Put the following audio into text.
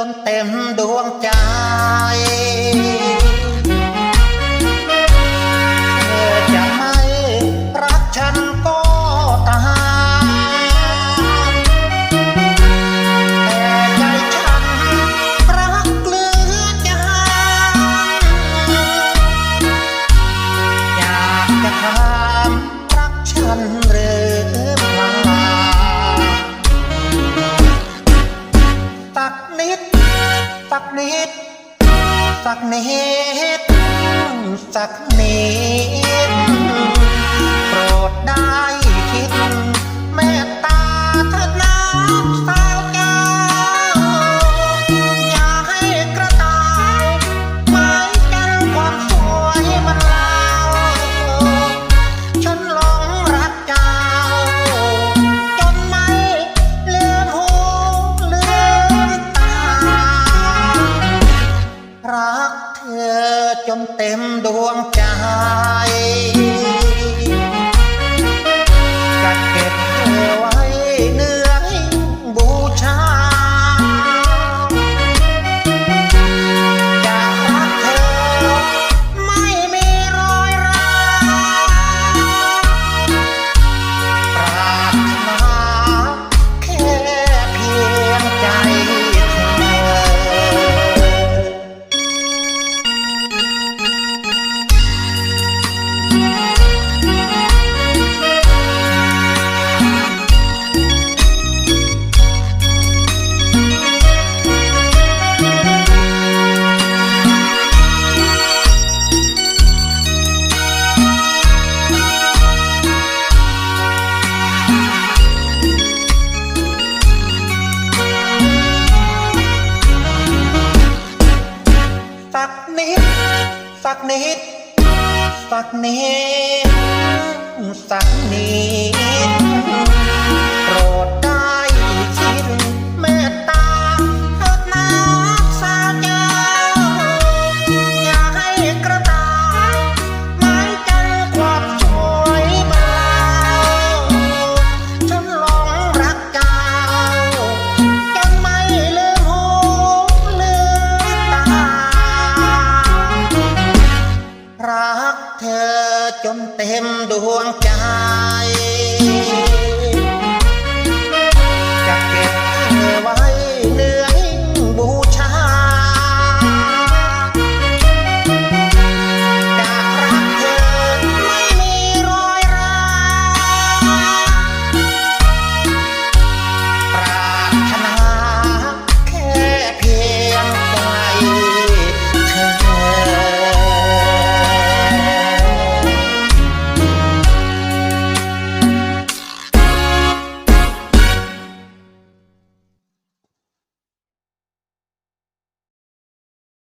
จนเต็มดวงใจเธอจะไม่รักฉันก็ตามแต่ใจฉันรักเหลือจางอยากถามรักฉันหรือเปล่า ตักนิด สักนิด สักนิด สักนิด เต็มดวงใจ สักนิด สักนิด สักนิด เต็มดวงใจ